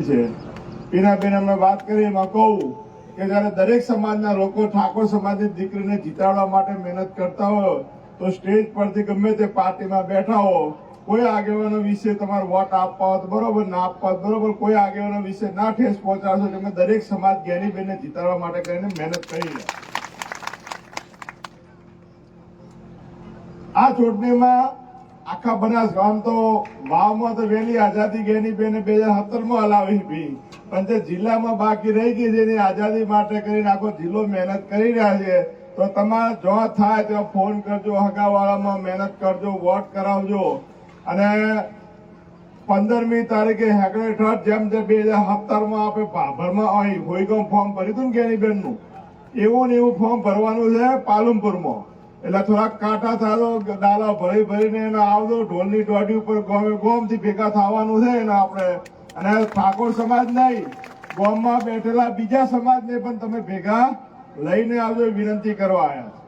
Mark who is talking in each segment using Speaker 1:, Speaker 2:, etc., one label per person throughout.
Speaker 1: છે. પીનાબેન અમે વાત કરી, એમાં કહું કે જયારે દરેક સમાજના લોકો ઠાકોર સમાજની દીકરીને જીતાડવા માટે મહેનત કરતા હોય, તો સ્ટેજ પરથી ગમે તે પાર્ટીમાં બેઠા હો, કોઈ આગેવાનો વિશે તમારે વોટ આપવા હોય બરોબર ના આપવા બરોબર, કોઈ આગેવાનો વિશે ના ઠેસ પહોંચાડશો કે અમે દરેક સમાજ જ્ઞાનીબેનને જીતાડવા માટે કરીને મહેનત કરી આ ચૂંટણીમાં આખા બનાસ ગામ તો વાવમાં તો વહેલી આઝાદી ગેની બેને બે હજાર સત્તરમાં હલાવી હતી. પણ જે જિલ્લામાં બાકી રહી ગઈ છે એની આઝાદી માટે કરીને આખો જિલ્લો મહેનત કરી રહ્યા છે. તો તમારે જો થાય તો ફોન કરજો, હગાવાળામાં મહેનત કરજો, વોટ કરાવજો. અને પંદરમી તારીખે હેકડે ઠઠ જેમ જે બે હજાર સત્તરમાં આપણે ભાભરમાં અહીં હોઈગામ ફોર્મ ભર્યું હતું ને ગેનીબેનનું? એવું ને એવું ફોર્મ ભરવાનું છે પાલનપુરમાં. એટલે થોડાક કાંટા થાતો ડાલા ભરી ભરીને એને આવજો, ઢોલની દોડી ઉપર ગોમે ગોમથી ભેગા થવાનું છે એને આપણે. અને ઠાકોર સમાજ નહીં, ગોમમાં બેઠેલા બીજા સમાજને પણ તમે ભેગા લઈને આવજો વિનંતી કરવા આવ્યા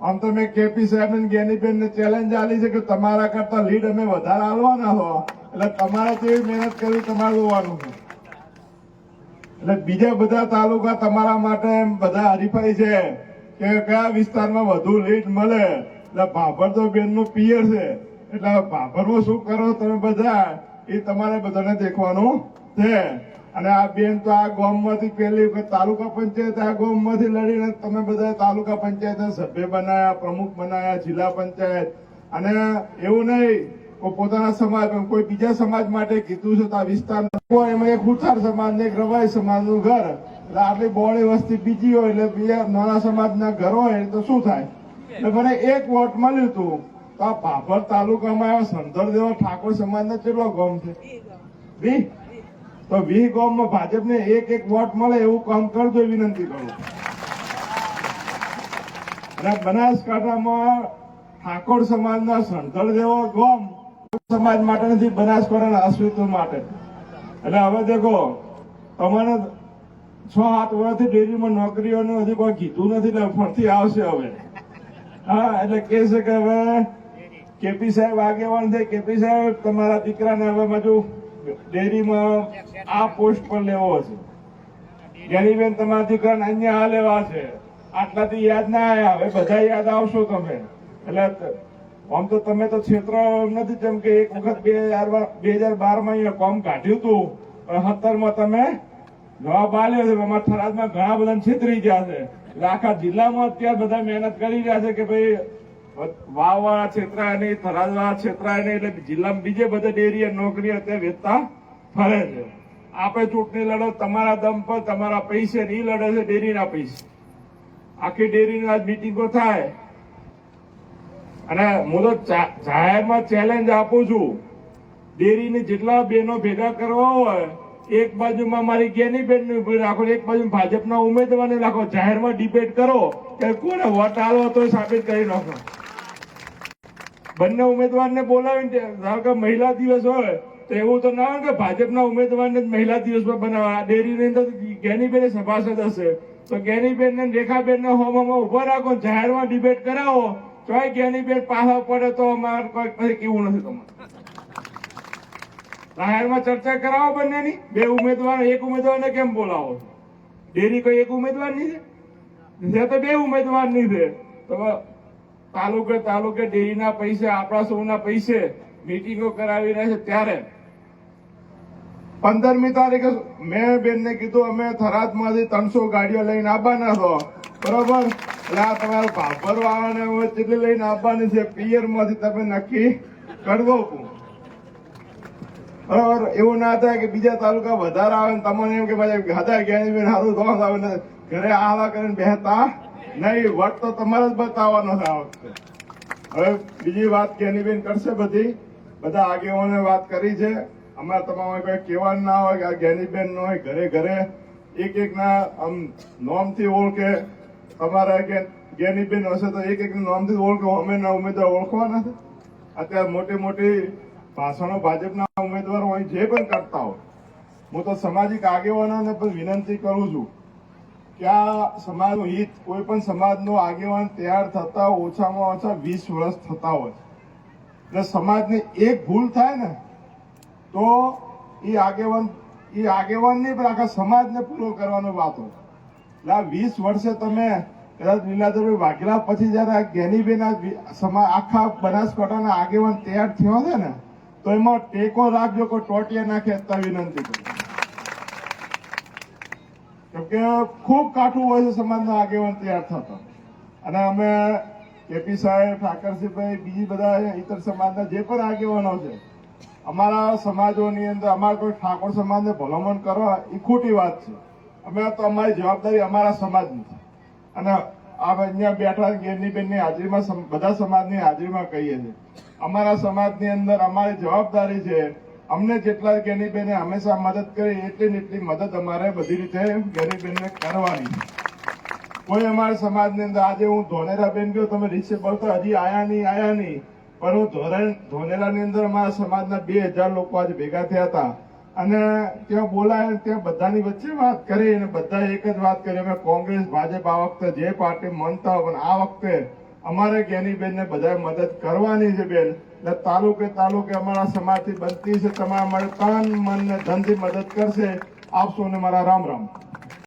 Speaker 1: આમ તો મેં કેપી સાહેબ ને જ્ઞાનીબેન ને ચેલેન્જ આલી છે કે તમારા કરતા લીડ અમે વધારે આલવાના હો. એટલે તમારે કેવી મહેનત કરવી તમારે જોવાનું છે. એટલે બીજા બધા તાલુકા તમારા માટે બધા હરીફાઈ છે. કે કયા વિસ્તારમાં વધુ લીડ મળે? એટલે ભાભર તો બેનનું પિયર છે. એટલે ભાભરમાં શું કરો તમે બધા? એ તમારે બધાને દેખવાનું છે. અને આ બેન તો આ ગામમાંથી પહેલી વખત તાલુકા પંચાયત આ ગામમાંથી લડીને તમે બધા તાલુકા પંચાયતના સભ્ય બનાયા, પ્રમુખ બનાયા, જિલ્લા પંચાયત. અને એવું નહીં કોઈ પોતાના સમાજ, કોઈ બીજા સમાજ માટે કીધું છે તો આ વિસ્તાર એમાં એક ઉછાર સમાજ ને એક રવાય સમાજનું ઘર. એટલે આટલી બોળી વસ્તી બીજી હોય એટલે બીજા નાના સમાજના ઘર હોય તો શું થાય? એટલે મને એક વોટ મળ્યું હતું તો આ ભાભર તાલુકામાં એવા સંતર દેવા ઠાકોર સમાજના કેટલો ગોમ છે? વી તો વી ગોમમાં ભાજપને એક એક વોટ મળે એવું કામ કરજો વિનંતી કરું. અને બનાસકાંઠામાં ઠાકોર સમાજના સંતર જેવો ગોમ સમાજ માટે નથી બનાસકાંઠાના અસ્તિત્વ માટે. એટલે હવે દેખો તમારે છ સાત વર્ષથી ડેરીમાં નોકરીઓનું હજી કોઈ કીધું નથી ને ફરતી આવશે હવે. હા, એટલે કે છે કે હવે કેપી સાહેબ આગેવાન છે. કેપી સાહેબ, તમારા દીકરાને હવે બાજુ ડેરીમાં આ પોસ્ટ પર લેવો છે. ગેરીબેન, તમારા દીકરાને અહીંયા આ લેવા છે. આટલાથી યાદ ના આવ્યા હવે બધા યાદ આવશો તમે. એટલે આમ તો તમે તો ક્ષેત્ર નથી જેમ કે એક વખત બે હજાર બે બારમાં અહીંયા કોમ કાઢ્યું હતું. પણ સત્તરમાં તમે જવાબ આલ્યો છે અમારા થરાદમાં ઘણા બધા છેતરી ગયા છે. એટલે આખા જિલ્લામાં અત્યારે બધા મહેનત કરી રહ્યા છે કે ભાઈ વાવ વાળા છેતરાય નહીં થરાદ વાળા છેતરાય નહીં, એટલે જિલ્લામાં બીજે બધા ડેરી નોકરી અત્યારે વેચતા ફરે છે. આપણે ચૂંટણી લડો, તમારા દમ પર તમારા પૈસે નહીં લડે છે ડેરીના પૈસે. આખી ડેરીની આજ મિટિંગો થાય. અને હું તો જાહેરમાં ચેલેન્જ આપું છું. ડેરીની જેટલા બહેનો ભેગા કરવા હોય એક બાજુમાં મારી જ્ઞાની બેન ઊભી રાખો એક બાજુ ભાજપના ઉમેદવારને રાખો. જાહેરમાં ડિબેટ કરો કે કોને વોટ આલો તો સાબિત કરી નાખો. બંને ઉમેદવારને બોલાવીને કે મહિલા દિવસ હોય, તો એવું તો ના હોય કે ભાજપના ઉમેદવારને જ મહિલા દિવસ પર બનાવવા ડેરીની અંદર જ્ઞાનીબેન સભાસદ હશે. તો જ્ઞાનીબેન ને રેખાબેન ને હોમમાં ઊભા રાખો જાહેરમાં ડિબેટ કરાવો. તોય જ્ઞાનીબેન પાછા પડે તો અમારે કોઈ કેવું નથી તમારે જાહેરમાં ચર્ચા કરાવો બંનેની. બે ઉમેદવાર, એક ઉમેદવારને કેમ બોલાવો છો? ડેરી કોઈ એક ઉમેદવારની છે? છે તો બે ઉમેદવારની છે. તો તાલુકે તાલુકે ડેરીના પૈસે, આપણા સૌના પૈસે મીટિંગો કરાવી રહ્યા છે ત્યારે. પંદરમી તારીખે મેં બેનને કીધું, અમે થરાદમાંથી ત્રણસો ગાડીઓ લઈને આવવાના છો. બરોબર? એટલે આ તમારું ભાભર વાળાને હવે કેટલી લઈને આવવાની છે. પિયરમાંથી તમે નક્કી કરવો બરાબર એવું ના થાય કે બીજા તાલુકા વધારે આવે ને તમને એમ કે ભાઈ હજાર જ્ઞાની સારું તો આવે ને ઘરે આવા કરીને બેહતા નહીં, વટ તો તમારે જ બતાવવાનો છે આ વખતે. હવે બીજી વાત જ્ઞાનીબેન કરશે બધી. બધા આગેવાને વાત કરી છે. અમારે તમારે કોઈ કહેવાનું ના હોય કે આ જ્ઞાનીબેન ન હોય ઘરે ઘરે. એક એક ના આમ નોમથી ઓળખે. તમારા કે જ્ઞાનીબેન હશે તો એક એક નોમથી ઓળખો. અમે ના ઉમેદવાર ઓળખવાના અત્યારે મોટી મોટી ભાષણો ભાજપના ઉમેદવારો અહીં જે પણ કરતા હોય, હું તો સામાજિક આગેવાનોને પણ વિનંતી કરું છું કે આ સમાજનું હિત, કોઈ પણ સમાજનો આગેવાન તૈયાર થતા ઓછામાં ઓછા વીસ વર્ષ થતા હોય. એટલે સમાજની એક ભૂલ થાય ને, તો એ આગેવાન એ આગેવાન નહીં પણ આખા સમાજને પૂરો કરવાનો વાત હોય. એટલે આ વીસ વર્ષે તમે કદાચ લીલાધરભાઈ વાઘેલા પછી જયારે આ આખા બનાસકાંઠાના આગેવાન તૈયાર થયો છે ને તો એમાં ટેકો રાખજો કોઈ ટોટિયા નાખે અત્યારે વિનંતી કરું કેમકે ખૂબ કાઠું હોય છે સમાજનો આગેવાન તૈયાર થતો. અને અમે કેપી સાહેબ, ઠાકરસિંહભાઈ, બીજી બધા ઇતર સમાજના જે પણ આગેવાનો છે, અમારા સમાજોની અંદર અમારા કોઈ ઠાકોર સમાજને ભલામણ કરવા એ ખોટી વાત છે. અમે તો અમારી જવાબદારી અમારા સમાજની છે. અને આ અહીંયા બેઠા ગેરની બેનની હાજરીમાં બધા સમાજની હાજરીમાં કહીએ છીએ. અમારા સમાજની અંદર અમારી જવાબદારી છે, અમને જેટલા ગેની બેને હંમેશા મદદ કરી, એટલી ને એટલી મદદ અમારે બધી રીતે ગેની બેનને કરવાની. કોઈ અમારા સમાજની અંદર, આજે હું ધોનેરા બેન ગયો, તમે રિક્ષે બોલતો હજી આયા નહીં આયા નહીં, પણ હું ધોરણ, ધોનેરાની અંદર અમારા સમાજના બે હજાર લોકો આજે ભેગા થયા હતા. અને ત્યાં બોલાય ત્યાં બધાની વચ્ચે વાત કરી અને બધા એક જ વાત કરી. અમે કોંગ્રેસ, ભાજપ આ વખતે જે પાર્ટી માનતા પણ આ વખતે અમારે જ્ઞાનીબેનને બધા મદદ કરવાની છે બેન. એટલે તાલુકે તાલુકે અમારા સમાજથી બનતી છે. તમારા અમારે તન, મન ને ધનથી મદદ કરશે. આપશો ને મારા રામ રામ.